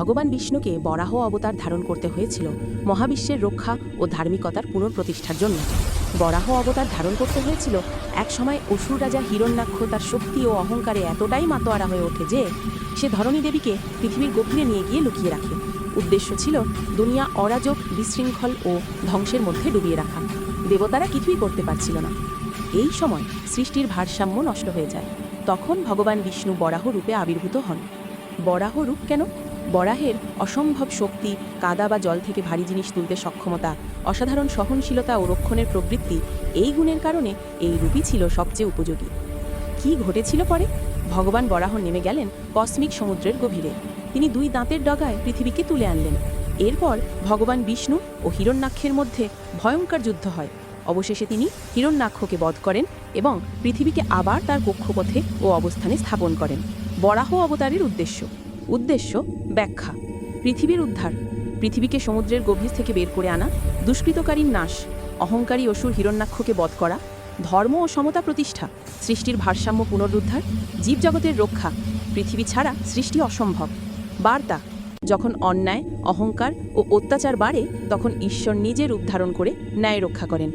ভগবান বিষ্ণুকে বরাহ অবতার ধারণ করতে হয়েছিল মহাবিশ্বের রক্ষা ও ধার্মিকতার পুনঃপ্রতিষ্ঠার জন্য। বরাহ অবতার ধারণ করতে হয়েছিল একসময় অসুর রাজা হিরণ্যাক্ষ তার শক্তি ও অহংকারে এতটাই মাতোয়ারা হয়ে ওঠে যে, সে ধরণী দেবীকে পৃথিবীর গভীরে নিয়ে গিয়ে লুকিয়ে রাখে। উদ্দেশ্য ছিল দুনিয়া অরাজক, বিশৃঙ্খল ও ধ্বংসের মধ্যে ডুবিয়ে রাখা। দেবতারা কিছুই করতে পারছিল না। এই সময় সৃষ্টির ভারসাম্য নষ্ট হয়ে যায়। তখন ভগবান বিষ্ণু বরাহ রূপে আবির্ভূত হন। বরাহ রূপ কেন? বরাহের অসম্ভব শক্তি, কাদা বা জল থেকে ভারী জিনিস তুলতে সক্ষমতা, অসাধারণ সহনশীলতা ও রক্ষণের প্রবৃত্তি, এই গুণের কারণে এই রূপই ছিল সবচেয়ে উপযোগী। কি ঘটেছিল পরে? ভগবান বরাহ নেমে গেলেন কসমিক সমুদ্রের গভীরে। তিনি দুই দাঁতের ডগায় পৃথিবীকে তুলে আনলেন। এরপর ভগবান বিষ্ণু ও হিরণ্যাক্ষের মধ্যে ভয়ঙ্কর যুদ্ধ হয়। অবশেষে তিনি হিরণ্যাক্ষকে বধ করেন এবং পৃথিবীকে আবার তার কক্ষপথে ও অবস্থানে স্থাপন করেন। বরাহ অবতারের উদ্দেশ্য। উদ্দেশ্য, ব্যাখ্যা। পৃথিবীর উদ্ধার। পৃথিবীকে সমুদ্রের গভীর থেকে বের করে আনা, দুষ্কৃতকারীর নাশ, অহংকারী অসুর হিরণ্যাক্ষকে বধ করা, ধর্ম ও সমতা প্রতিষ্ঠা, সৃষ্টির ভারসাম্য পুনরুদ্ধার, জীবজগতের রক্ষা, পৃথিবী ছাড়া সৃষ্টি অসম্ভব। বার্তা, যখন অন্যায়, অহংকার ও অত্যাচার বাড়ে, তখন ঈশ্বর নিজের রূপ ধারণ করে ন্যায় রক্ষা করেন।